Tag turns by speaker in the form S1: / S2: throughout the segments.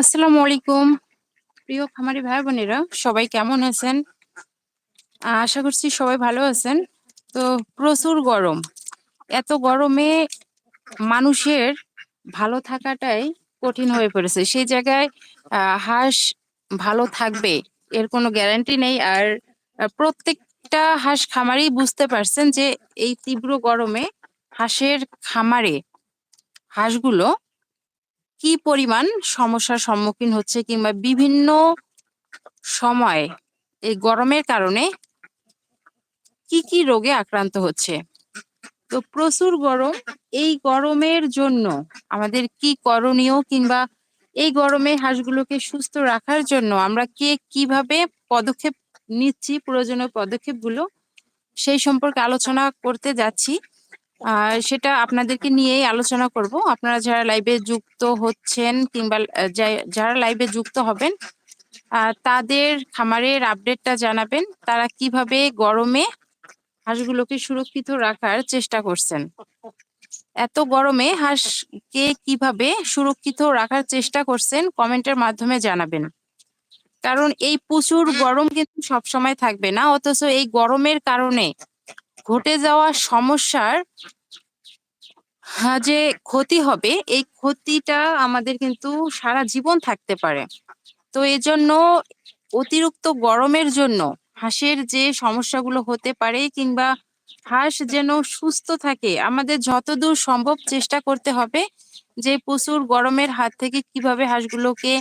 S1: আসসালামু আলাইকুম। প্রিয় খামারি ভাই বোনেরা, সবাই কেমন আছেন? আশা করছি সবাই ভালো আছেন। তো প্রচুর গরম। এত গরমে মানুষের ভালো থাকাটাই কঠিন হয়ে পড়েছে। সেই জায়গায় হাঁস ভালো থাকবে এর কোনো গ্যারান্টি নেই। আর প্রত্যেকটা হাঁস খামারি বুঝতে পারছেন যে এই তীব্র গরমে হাঁসের খামারে হাঁসগুলো কি পরিমাণ সমস্যার সম্মুখীন হচ্ছে কিংবা বিভিন্ন সময় এই গরমের কারণে কি কি রোগে আক্রান্ত হচ্ছে? তো প্রচুর গরম। এই গরমের জন্য আমাদের কি করণীয় কিংবা এই গরমে হাঁসগুলোকে সুস্থ রাখার জন্য আমরা কে কীভাবে পদক্ষেপ নিচ্ছি, প্রয়োজনীয় পদক্ষেপগুলো সেই সম্পর্কে আলোচনা করতে যাচ্ছি। সেটা আপনাদেরকে নিয়েই আলোচনা করব। আপনারা যারা লাইভে যুক্ত হচ্ছেন কিংবা যারা লাইভে যুক্ত হবেন তাদের খামারের আপডেটটা জানাবেন। তারা কীভাবে গরমে হাঁসগুলোকে সুরক্ষিত রাখার চেষ্টা করছেন। এত গরমে হাঁসকে কীভাবে সুরক্ষিত রাখার চেষ্টা করছেন কমেন্টের মাধ্যমে জানাবেন। কারণ এই প্রচুর গরম কিন্তু সবসময় থাকবে না, অথচ এই গরমের কারণে ঘটে যাওয়া সমস্যার হ্যাঁ, যে ক্ষতি হবে এই ক্ষতিটা আমাদের কিন্তু সারা জীবন থাকতে পারে। তো এজন্য অতিরিক্ত গরমের জন্য হাঁসের যে সমস্যাগুলো হতে পারে কিংবা হাঁস যেন সুস্থ থাকে আমাদের যতদূর সম্ভব চেষ্টা করতে হবে যে প্রচুর গরমের হাত থেকে কীভাবে হাঁসগুলোকে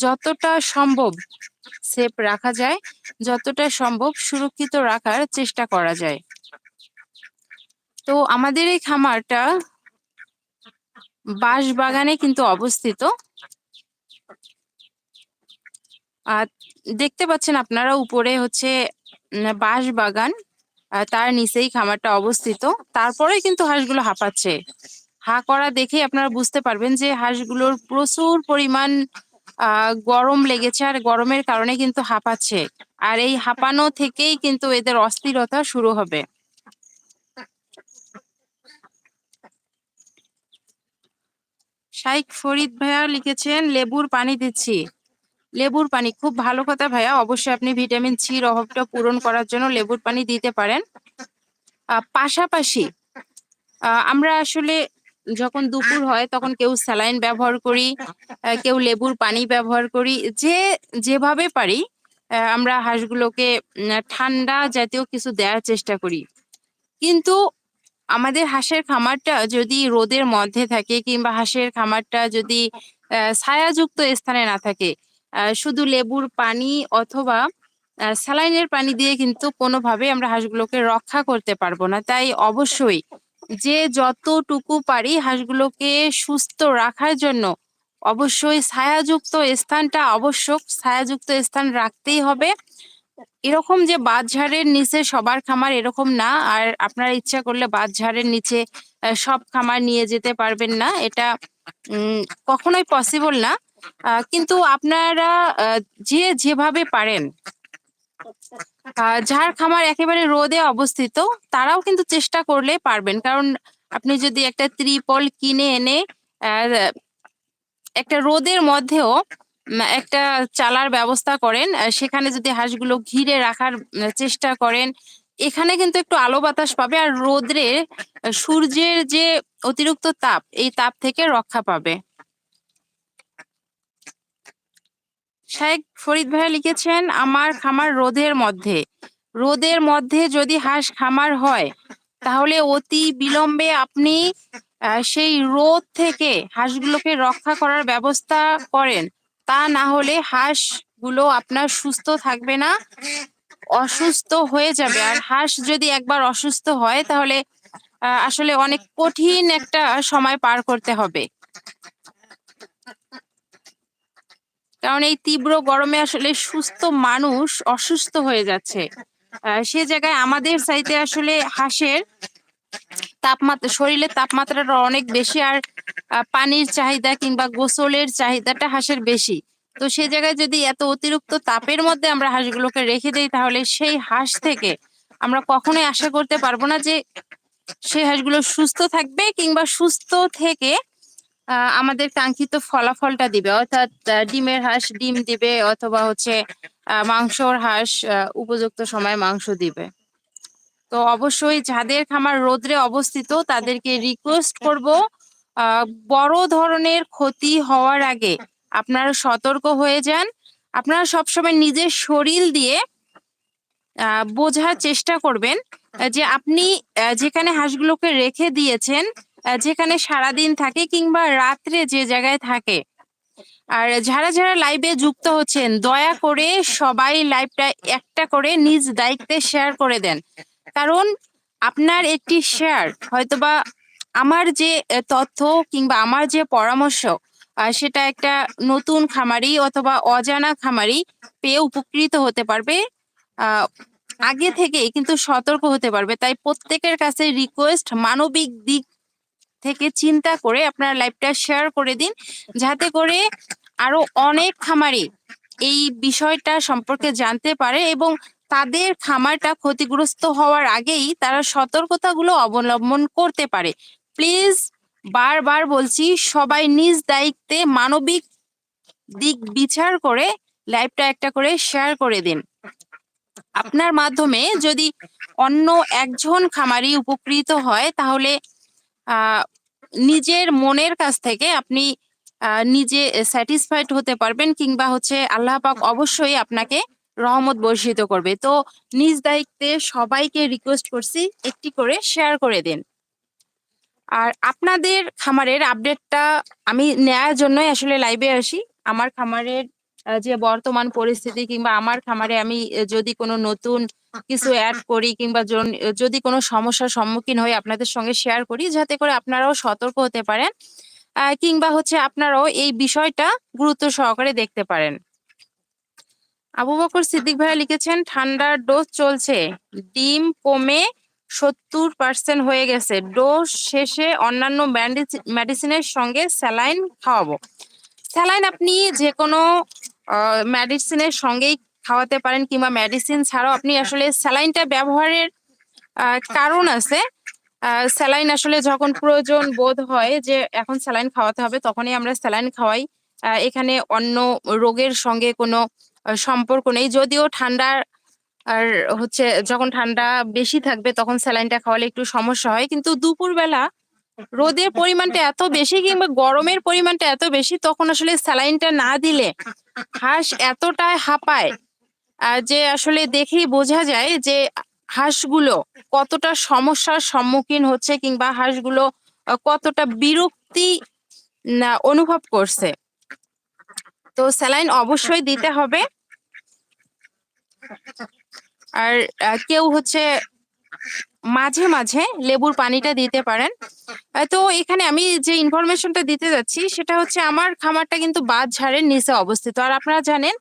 S1: যতটা সম্ভব সেফ রাখা যায় যতটা সম্ভব সুরক্ষিত রাখার চেষ্টা করা যায়। তো আমাদের এই খামারটা বাঁশ বাগানে কিন্তু অবস্থিত। আর দেখতে পাচ্ছেন আপনারা উপরে হচ্ছে বাঁশ বাগান তার নিচেই খামারটা অবস্থিত। তারপরে কিন্তু হাঁসগুলো হাঁপাচ্ছে। হা করা দেখেই আপনারা বুঝতে পারবেন যে হাঁসগুলোর প্রচুর পরিমাণ গরম লেগেছে আর গরমের কারণে কিন্তু হাঁপাচ্ছে। আর এই হাঁপানো থেকেই কিন্তু এদের অস্থিরতা শুরু হবে। শাইখ ফরিদ ভাইয়া লিখেছেন, লেবুর পানি দিচ্ছি। লেবুর পানি, খুব ভালো কথা ভাইয়া। অবশ্যই আপনি ভিটামিন সির অভাবটা পূরণ করার জন্য লেবুর পানি দিতে পারেন। পাশাপাশি আমরা আসলে যখন দুপুর হয় তখন কেউ স্যালাইন ব্যবহার করি কেউ লেবুর পানি ব্যবহার করি। যে, যেভাবে পারি আমরা হাঁসগুলোকে ঠান্ডা জাতীয় কিছু দেওয়ার চেষ্টা করি। কিন্তু আমাদের হাঁসের খামারটা যদি রোদের মধ্যে থাকে কিংবা হাঁসের খামারটা যদি ছায়াযুক্ত স্থানে না থাকে শুধু লেবুর পানি অথবা স্যালাইনের পানি দিয়ে কিন্তু কোনোভাবে আমরা হাঁসগুলোকে রক্ষা করতে পারব না। তাই অবশ্যই যে যতটুকু পারি হাঁসগুলোকে সুস্থ রাখার জন্য অবশ্যই ছায়াযুক্ত স্থানটা আবশ্যক। ছায়াযুক্ত স্থান রাখতেই হবে। এরকম যে বাঁধঝাড়ের নিচে সবার খামার এরকম না, আর আপনারা ইচ্ছা করলে বাঁধঝাড়ের নিচে সব খামার নিয়ে যেতে পারবেন না। এটা কখনোই পসিবল না। কিন্তু আপনারা যে যেভাবে পারেন যার খামার একেবারে রোদে অবস্থিত, তারাও কিন্তু চেষ্টা করলে পারবেন। কারণ আপনি যদি একটা ত্রিপল কিনে এনে একটা রোদের মধ্যেও একটা চালার ব্যবস্থা করেন সেখানে যদি হাঁসগুলো ঘিরে রাখার চেষ্টা করেন, এখানে কিন্তু একটু আলো বাতাস পাবে আর রোদ্রে সূর্যের যে অতিরিক্ত তাপ, এই তাপ থেকে রক্ষা পাবে। শাহেক ফরিদ ভাইয়া লিখেছেন, আমার খামার রোদের মধ্যে। রোদের মধ্যে যদি হাঁস খামার হয়, তাহলে অতি বিলম্বে আপনি সেই রোদ থেকে হাঁসগুলোকে রক্ষা করার ব্যবস্থা করেন। তা না হলে হাঁসগুলো আপনার সুস্থ থাকবে না, অসুস্থ হয়ে যাবে। আর হাঁস যদি একবার অসুস্থ হয়, তাহলে আসলে অনেক কঠিন একটা সময় পার করতে হবে। কারণ এই তীব্র গরমে আসলে সুস্থ মানুষ অসুস্থ হয়ে যাচ্ছে। সে জায়গায় আমাদের সাইতে আসলে হাঁসের তাপমাত্রা, শরীরের তাপমাত্রাটা অনেক বেশি আর পানির চাহিদা কিংবা গোসলের চাহিদাটা হাঁসের বেশি। তো সে জায়গায় যদি এত অতিরিক্ত তাপের মধ্যে আমরা হাঁসগুলোকে রেখে দিই, তাহলে সেই হাঁস থেকে আমরা কখনোই আশা করতে পারব না যে সেই হাঁসগুলো সুস্থ থাকবে কিংবা সুস্থ থেকে আমাদের কাঙ্ক্ষিত ফলাফলটা দিবে। অর্থাৎ ডিমের হাঁস ডিম দিবে অথবা হচ্ছে মাংসর হাঁস উপযুক্ত সময় মাংস দিবে। তো অবশ্যই যাদের খামার রোদ্রে অবস্থিত তাদেরকে রিকোয়েস্ট করব বড় ধরনের ক্ষতি হওয়ার আগে আপনারা সতর্ক হয়ে যান। আপনারা সবসময় নিজের শরীর দিয়ে বোঝার চেষ্টা করবেন যে আপনি যেখানে হাঁসগুলোকে রেখে দিয়েছেন যেখানে সারাদিন থাকে কিংবা রাত্রে যে জায়গায় থাকে। আর যারা যারা লাইভে যুক্ত হচ্ছেন, দয়া করে সবাই লাইভটা একটা করে নিজ দায়িত্বে শেয়ার করে দেন। কারণ আপনার একটি শেয়ার হয়তোবা আমার যে তথ্য কিংবা আমার যে পরামর্শ সেটা একটা নতুন খামারি অথবা অজানা খামারি পেয়ে উপকৃত হতে পারবে। আগে থেকেই কিন্তু সতর্ক হতে পারবে। তাই প্রত্যেকের কাছে রিকোয়েস্ট মানবিক দিক থেকে চিন্তা করে আপনার লাইভটা শেয়ার করে দিন। যাতে করে আরও অনেক খামারি এই বিষয়টা সম্পর্কে জানতে পারে এবং তাদের খামারটা ক্ষতিগ্রস্ত হওয়ার আগেই তারা সতর্কতাগুলো অবলম্বন করতে পারে। প্লিজ বারবার বলছি, সবাই নিজ দায়িত্বে মানবিক দিক বিচার করে লাইভটা একটা করে শেয়ার করে দিন। আপনার মাধ্যমে যদি অন্য একজন খামারি উপকৃত হয়, তাহলে নিজের মনের কাছ থেকে আপনি নিজে স্যাটিসফাইড হতে পারবেন কিংবা হচ্ছে আল্লাহ পাক অবশ্যই আপনাকে রহমত বর্ষিত করবে। তো নিজ দায়িত্বে সবাইকে রিকোয়েস্ট করছি একটি করে শেয়ার করে দিন। আর আপনাদের খামারের আপডেটটা আমি নেয়ার জন্যই আসলে লাইভে আসি। আমার খামারের যে বর্তমান পরিস্থিতি কিংবা আমার খামারে আমি যদি কোনো নতুন কিছু অ্যাড করি কিংবা যদি কোনো সমস্যার সম্মুখীন হয়ে আপনাদের সঙ্গে শেয়ার করি, যাতে করে আপনারাও সতর্ক হতে পারেন কিংবা হচ্ছে আপনারাও এই বিষয়টা গুরুত্ব সহকারে দেখতে পারেন। আবু বকর সিদ্দিক ভাইয়া লিখেছেন, ঠান্ডার ডোজ চলছে। ডিম কমে সত্তর পার্সেন্ট হয়ে গেছে। ডোজ শেষে অন্যান্য মেডিসিনের সঙ্গে স্যালাইন খাওয়াবো। স্যালাইন আপনি যে কোনো মেডিসিনের সঙ্গেই খাওয়াতে পারেন কিংবা মেডিসিন ছাড়াও আপনি আসলে স্যালাইনটা ব্যবহারের কারণ আছে। স্যালাইন আসলে যখন প্রয়োজন বোধ হয় যে এখন স্যালাইন খাওয়াতে হবে, তখনই আমরা স্যালাইন খাওয়াই। এখানে অন্য রোগের সঙ্গে কোনো সম্পর্ক নেই। যদিও ঠান্ডার আর হচ্ছে যখন ঠান্ডা বেশি থাকবে তখন স্যালাইনটা খাওয়ালে একটু সমস্যা হয়। কিন্তু দুপুরবেলা রোদের পরিমাণটা এত বেশি কিংবা গরমের পরিমাণটা এত বেশি তখন আসলে স্যালাইনটা না দিলে হাঁস এতটাই হাঁপায় আহ, যে আসলে দেখেই বোঝা যায় যে হাঁসগুলো কতটা সমস্যার সম্মুখীন হচ্ছে কিংবা হাঁসগুলো কতটা বিরক্তি অনুভব করছে। তো স্যালাইন অবশ্যই দিতে হবে। আর কেউ হচ্ছে মাঝে মাঝে লেবুর পানিটা দিতে পারেন। তো এখানে আমি যে ইনফরমেশনটা দিতে যাচ্ছি, সেটা হচ্ছে আমার খামারটা কিন্তু বাদ ঝাড়ের নিচে অবস্থিত। আর আপনারা জানেন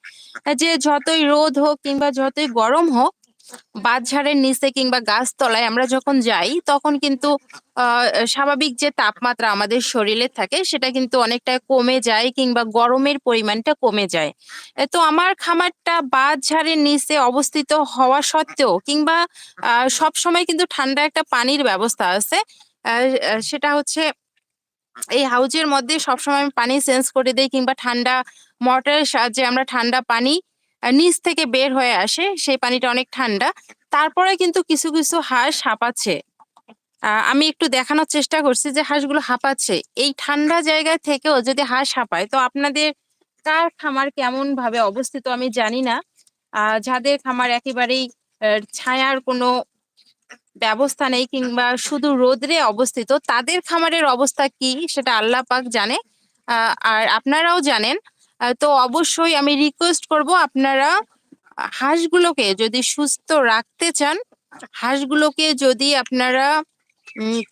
S1: যে যতই রোদ হোক কিংবা যতই গরম হোক বাঁধঝাড়ের নিচে কিংবা গাছতলায় আমরা যখন যাই, তখন কিন্তু স্বাভাবিক যে তাপমাত্রা আমাদের শরীরে থাকে, সেটা কিন্তু অনেকটা কমে যায় কিংবা গরমের পরিমাণটা কমে যায়। তো আমার খামারটা বাঁধঝাড়ের নিচে অবস্থিত হওয়া সত্ত্বেও কিংবা সব সময় কিন্তু ঠান্ডা একটা পানির ব্যবস্থা আছে। সেটা হচ্ছে, এই হাউজের মধ্যে সবসময় আমি পানি চেঞ্জ করে দেই কিংবা ঠান্ডা মোটরের সাহায্যে আমরা ঠান্ডা পানি নিচ থেকে বের হয়ে আসে, সেই পানিটা অনেক ঠান্ডা। তারপরে কিন্তু কিছু কিছু হাঁস হাঁপাচ্ছে। আমি একটু দেখানোর চেষ্টা করছি যে হাঁসগুলো হাঁপাচ্ছে। এই ঠান্ডা জায়গা থেকেও যদি হাঁস হাঁপায়, তো আপনাদের কার খামার কেমন ভাবে অবস্থিত আমি জানি না। যাদের খামার একেবারেই ছায়ার কোনো ব্যবস্থা নেই কিংবা শুধু রোদ্রে অবস্থিত, তাদের খামারের অবস্থা কি সেটা আল্লাহ পাক জানে। আর আপনারাও জানেন তো অবশ্যই আমি রিকোয়েস্ট করব আপনারা হাঁসগুলোকে যদি সুস্থ রাখতে চান, হাঁসগুলোকে যদি আপনারা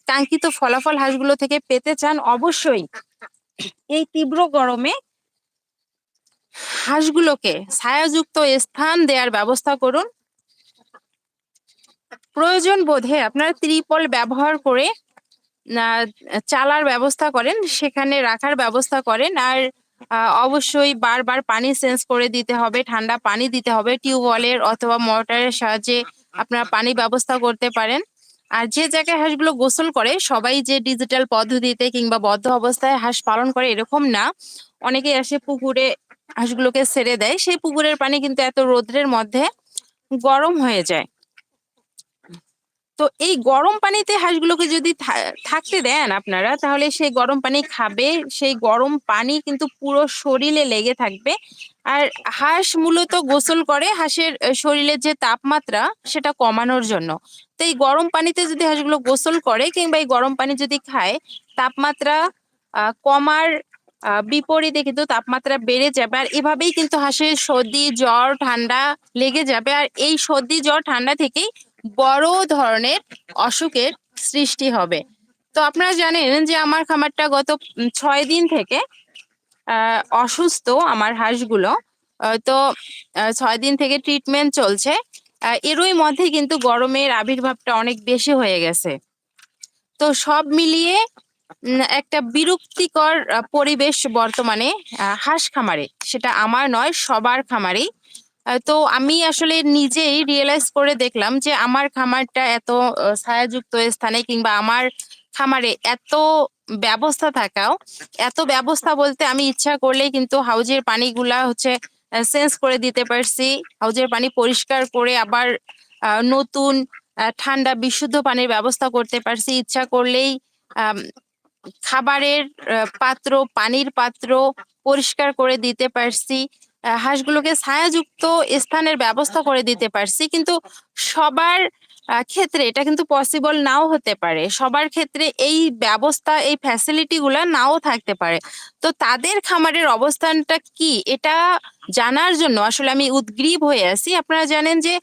S1: কাঙ্ক্ষিত ফলাফল হাঁসগুলো থেকে পেতে চান, অবশ্যই এই তীব্র গরমে হাঁসগুলোকে ছায়াযুক্ত স্থান দেওয়ার ব্যবস্থা করুন। প্রয়োজন বোধে আপনারা ত্রিপল ব্যবহার করে চালার ব্যবস্থা করেন, সেখানে রাখার ব্যবস্থা করেন। আর অবশ্যই বারবার পানি চেঞ্জ করে দিতে হবে, ঠান্ডা পানি দিতে হবে টিউবওয়েলের অথবা মোটরের সাহায্যে আপনারা পানি ব্যবস্থা করতে পারেন। আর যে জায়গায় হাঁসগুলো গোসল করে, সবাই যে ডিজিটাল পদ্ধতিতে কিংবা বদ্ধ অবস্থায় হাঁস পালন করে এরকম না। অনেকে এসে পুকুরে হাঁসগুলোকে ছেড়ে দেয়, সেই পুকুরের পানি কিন্তু এত রোদ্রের মধ্যে গরম হয়ে যায়। তো এই গরম পানিতে হাঁসগুলোকে যদি থাকতে দেন আপনারা, তাহলে সেই গরম পানি খাবে। সেই গরম পানি কিন্তু পুরো শরীরে লেগে থাকবে। আর হাঁস মূলত গোসল করে, হাঁসের শরীরের যে তাপমাত্রা, সেটা কমানোর জন্য। তো এই গরম পানিতে যদি হাঁসগুলো গোসল করে কিংবা এই গরম পানি যদি খায়, তাপমাত্রা কমার বিপরীতে কিন্তু তাপমাত্রা বেড়ে যাবে। আর এভাবেই কিন্তু হাঁসের সর্দি, জ্বর, ঠান্ডা লেগে যাবে। আর এই সর্দি, জ্বর, ঠান্ডা থেকেই বড় ধরনের অসুখের সৃষ্টি হবে। তো আপনারা জানেন যে আমার খামারটা গত ছয় দিন থেকে অসুস্থ আমার হাঁসগুলো। তো ছয় দিন থেকে ট্রিটমেন্ট চলছে। এরই মধ্যে কিন্তু গরমের আবির্ভাবটা অনেক বেশি হয়ে গেছে। তো সব মিলিয়ে একটা বিরক্তিকর পরিবেশ বর্তমানে হাঁস খামারে। সেটা আমার নয়, সবার খামারেই। তো আমি আসলে নিজেই রিয়েলাইজ করে দেখলাম যে আমার খামারটা এত ছায়াযুক্ত স্থানে কিংবা আমার খামারে এত ব্যবস্থা থাকাও, এত ব্যবস্থা বলতে আমি ইচ্ছা করলেই কিন্তু হাউজের পানিগুলা হচ্ছে চেঞ্জ করে দিতে পারছি। হাউজের পানি পরিষ্কার করে আবার নতুন ঠান্ডা, বিশুদ্ধ পানির ব্যবস্থা করতে পারছি। ইচ্ছা করলেই খাবারের পাত্র, পানির পাত্র পরিষ্কার করে দিতে পারছি। হাঁসগুলোকে ছায়াযুক্ত স্থানের ব্যবস্থা করে দিতে পারছি। কিন্তু সবার ক্ষেত্রে এটা কিন্তু পসিবল নাও হতে পারে। সবার ক্ষেত্রে এই ব্যবস্থা, এই ফ্যাসিলিটি গুলা নাও থাকতে পারে। তো তাদের খামারের অবস্থানটা কি? এটা জানার জন্য আসলে আমি উদ্গ্রীব হয়ে আছি। আপনারা জানেন যে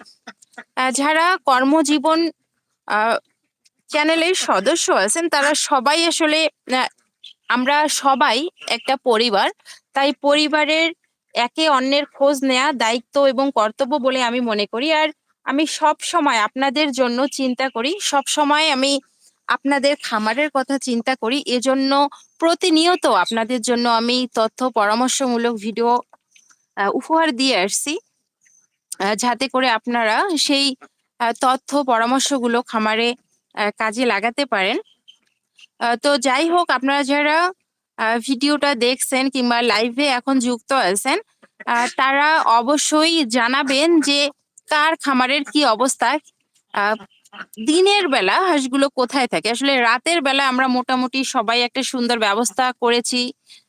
S1: যারা কর্মজীবন চ্যানেলের সদস্য আছেন, তারা সবাই আসলে আমরা সবাই একটা পরিবার। তাই পরিবারের একে অন্যের খোঁজ নেয়া দায়িত্ব এবং কর্তব্য বলে আমি মনে করি। আর আমি সব সময় আপনাদের জন্য চিন্তা করি। সব সময় আমি আপনাদের খামারের কথা চিন্তা করি। এজন্য প্রতিনিয়ত আপনাদের জন্য আমি তথ্য, পরামর্শমূলক ভিডিও উপহার দিয়ে আসছি। যাতে করে আপনারা সেই তথ্য, পরামর্শগুলো খামারে কাজে লাগাতে পারেন। তো যাই হোক, আপনারা যারা ভিডিওটা দেখছেন কিংবা লাইভে এখন যুক্ত আছেন তারা অবশ্যই জানাবেন যে কার খামারের কি অবস্থা। দিনের বেলা হাঁসগুলো কোথায় থাকে? আসলে রাতের বেলা আমরা মোটামুটি সবাই একটা সুন্দর ব্যবস্থা করেছি।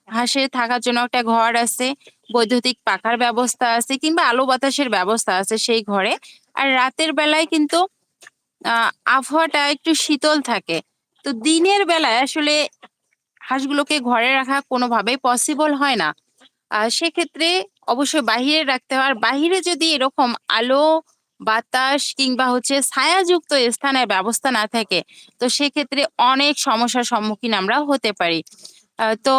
S1: হাঁসের থাকার জন্য একটা ঘর আছে, বৈদ্যুতিক পাখার ব্যবস্থা আছে কিংবা আলো বাতাসের ব্যবস্থা আছে সেই ঘরে। আর রাতের বেলায় কিন্তু, আহ, আবহাওয়াটা একটু শীতল থাকে। তো দিনের বেলায় আসলে হাঁসগুলোকে ঘরে রাখা কোনোভাবেই পসিবল হয় না। সেক্ষেত্রে অবশ্যই বাহিরে রাখতে হয়। আর বাহিরে যদি এরকম আলো, বাতাস কিংবা হচ্ছে ছায়াযুক্ত স্থানের ব্যবস্থা না থাকে, তো সেক্ষেত্রে অনেক সমস্যার সম্মুখীন আমরা হতে পারি। তো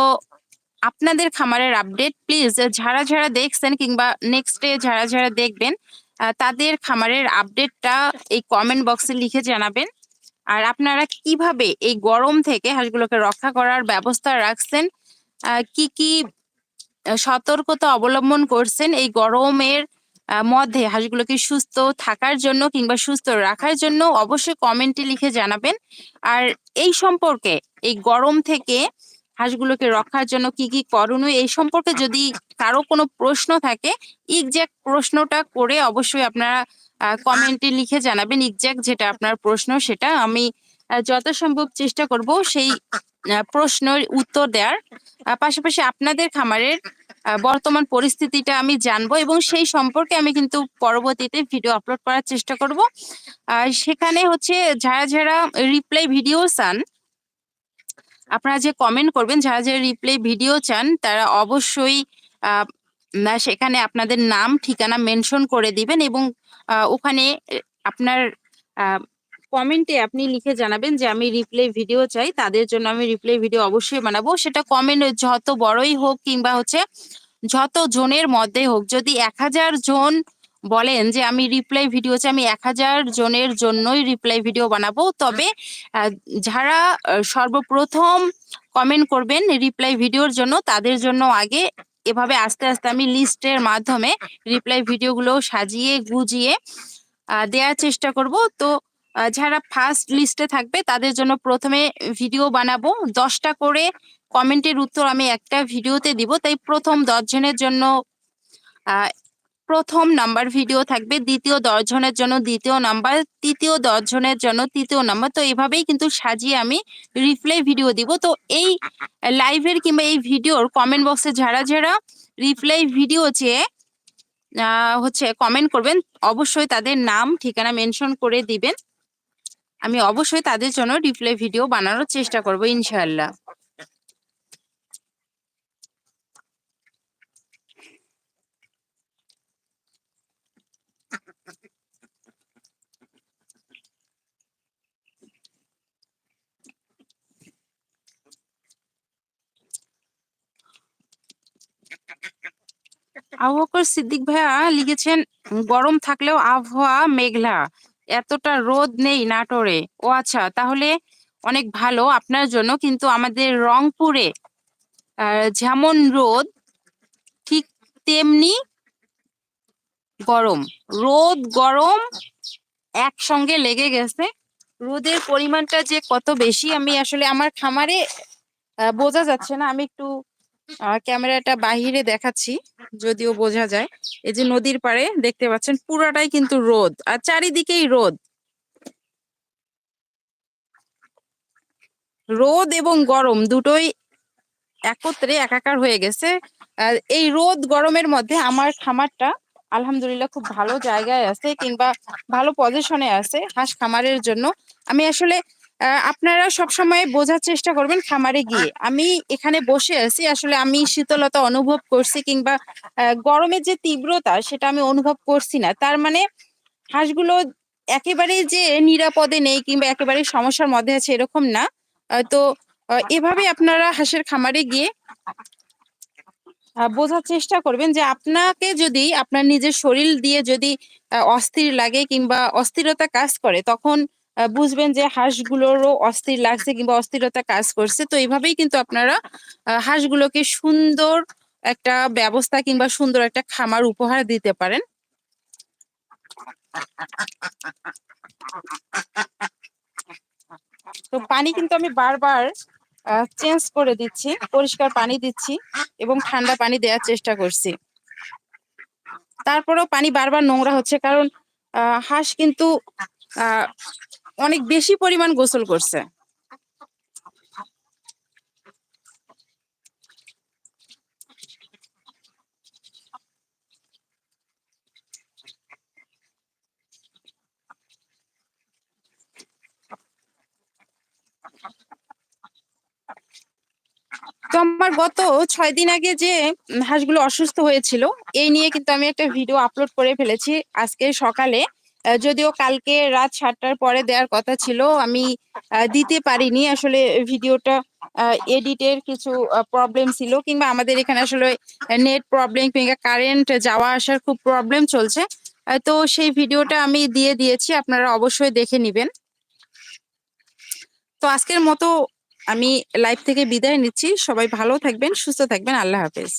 S1: আপনাদের খামারের আপডেট প্লিজ যারা যারা দেখছেন কিংবা নেক্সট ডে যারা যারা দেখবেন তাদের খামারের আপডেটটা এই কমেন্ট বক্সে লিখে জানাবেন। আর আপনারা কীভাবে এই গরম থেকে হাঁসগুলোকে রক্ষা করার ব্যবস্থা রাখছেন? কি কি সতর্কতা অবলম্বন করছেন এই গরমের মধ্যে হাঁসগুলোকে সুস্থ থাকার জন্য কিংবা সুস্থ রাখার জন্য? অবশ্যই কমেন্টে লিখে জানাবেন। আর এই সম্পর্কে, এই গরম থেকে হাঁসগুলোকে রক্ষার জন্য কি কি করণীয়, এই সম্পর্কে যদি কারও কোনো প্রশ্ন থাকে, এক্সাক্ট প্রশ্নটা করে অবশ্যই আপনারা কমেন্টে লিখে জানাবেন এক্সাক্ট যেটা আপনার প্রশ্ন সেটা আমি আহ, যথাসম্ভব চেষ্টা করব সেই প্রশ্নের উত্তর দেওয়ার পাশাপাশি আপনাদের খামারের বর্তমান পরিস্থিতিটা আমি জানব এবং সেই সম্পর্কে আমি কিন্তু পরবর্তীতে ভিডিও আপলোড করার চেষ্টা করব। আর সেখানে হচ্ছে যারা যারা রিপ্লাই ভিডিও চান আপনারা যে কমেন্ট করবেন যারা যারা রিপ্লাই ভিডিও চান তারা অবশ্যই সেখানে আপনাদের নাম ঠিকানা মেনশন করে দিবেন এবং ওখানে আপনার কমেন্টে আপনি লিখে জানাবেন যে আমি রিপ্লাই ভিডিও চাই, তাদের জন্য আমি রিপ্লাই ভিডিও অবশ্যই বানাবো। সেটা কমেন্ট যত বড়ই হোক কিংবা হচ্ছে যত জনের মধ্যে হোক, যদি এক হাজার জন বলেন যে আমি রিপ্লাই ভিডিও চাই, আমি এক হাজার জনের জন্যই রিপ্লাই ভিডিও বানাবো। তবে যারা সর্বপ্রথম কমেন্ট করবেন রিপ্লাই ভিডিওর জন্য, তাদের জন্য আগে এভাবে আস্তে আস্তে আমি লিস্টের মাধ্যমে রিপ্লাই ভিডিওগুলো সাজিয়ে, গুজিয়ে দেওয়ার চেষ্টা করব। তো যারা ফার্স্ট লিস্টে থাকবে, তাদের জন্য প্রথমে ভিডিও বানাবো। দশটা করে কমেন্টের উত্তর আমি একটা ভিডিওতে দিব। তাই প্রথম দশজনের জন্য প্রথম নাম্বার ভিডিও থাকবে, দ্বিতীয় দশজনের জন্য দ্বিতীয় নাম্বার, তৃতীয় দশজনের জন্য তৃতীয় নাম্বার। তো এভাবেই কিন্তু সাজিয়ে আমি রিপ্লাই ভিডিও দিব। তো এই লাইভের কিংবা এই ভিডিওর কমেন্ট বক্সে যারা যারা রিপ্লাই ভিডিও চেয়ে হচ্ছে কমেন্ট করবেন, অবশ্যই তাদের নাম, ঠিকানা মেনশন করে দিবেন। আমি অবশ্যই তাদের জন্য রিপ্লাই ভিডিও বানানোর চেষ্টা করব, ইনশাআল্লাহ। আবু বকর সিদ্দিক ভাইয়া লিখেছেন, গরম থাকলেও আবহাওয়া মেঘলা। এতটা রোদ নেই নাটোরে। ও আচ্ছা তাহলে অনেক ভালো আপনার জন্য, কিন্তু আমাদের রংপুরে যেমন রোদ, ঠিক তেমনি গরম। রোদ, গরম একসঙ্গে লেগে গেছে। রোদের পরিমাণটা যে কত বেশি, আমি আসলে আমার খামারে বোঝা যাচ্ছে না। আমি একটু ক্যামেরাটা বাহিরে দেখাচ্ছি, যদিও বোঝা যায়। এই যে নদীর পাড়ে দেখতে পাচ্ছেন, পুরাটাই কিন্তু রোদ, আর চারিদিকেই রোদ। রোদ এবং গরম দুটোই একত্রে একাকার হয়ে গেছে। এই রোদ গরমের মধ্যে আমার খামারটা আলহামদুলিল্লাহ খুব ভালো জায়গায় আছে কিংবা ভালো পজিশনে আছে হাঁস খামারের জন্য। আমি আসলে আপনারা সবসময় বোঝার চেষ্টা করবেন খামারে গিয়ে। আমি এখানে বসে আছি, আসলে আমি শীতলতা অনুভব করছি কিংবা গরমের যে তীব্রতা সেটা আমি অনুভব করছি না। তার মানে হাঁসগুলো একেবারে যে নিরাপদে নেই কিংবা একেবারে সমস্যার মধ্যে আছে এরকম না। তো এভাবে আপনারা হাঁসের খামারে গিয়ে বোঝার চেষ্টা করবেন যে আপনাকে যদি আপনার নিজের শরীর দিয়ে যদি অস্থির লাগে কিংবা অস্থিরতা কাজ করে, তখন বুঝবেন যে হাঁসগুলোরও অস্থির লাগছে কিংবা অস্থিরতা কাজ করছে। তো এইভাবেই কিন্তু আপনারা হাঁসগুলোকে সুন্দর একটা ব্যবস্থা কিংবা সুন্দর একটা খামার উপহার দিতে পারেন। তো পানি কিন্তু আমি বারবার চেঞ্জ করে দিচ্ছি, পরিষ্কার পানি দিচ্ছি এবং ঠান্ডা পানি দেওয়ার চেষ্টা করছি। তারপরেও পানি বারবার নোংরা হচ্ছে কারণ হাঁস কিন্তু অনেক বেশি পরিমাণ গোসল করছে। তো আমার গত ছয় দিন আগে যে হাঁসগুলো অসুস্থ হয়েছিল, এই নিয়ে কিন্তু আমি একটা ভিডিও আপলোড করে ফেলেছি। আজকে সকালে যদিও কালকে রাত সাতটার পরে দেওয়ার কথা ছিল, আমি দিতে পারিনি। আসলে ভিডিওটা এডিটের কিছু প্রবলেম ছিল, কিংবা আমাদের এখানে আসলে নেট প্রবলেম কিংবা কারেন্ট যাওয়া আসার খুব প্রবলেম চলছে। তো সেই ভিডিওটা আমি দিয়ে দিয়েছি, আপনারা অবশ্যই দেখে নিবেন। তো আজকের মতো আমি লাইভ থেকে বিদায় নিচ্ছি। সবাই ভালো থাকবেন, সুস্থ থাকবেন। আল্লাহ হাফেজ।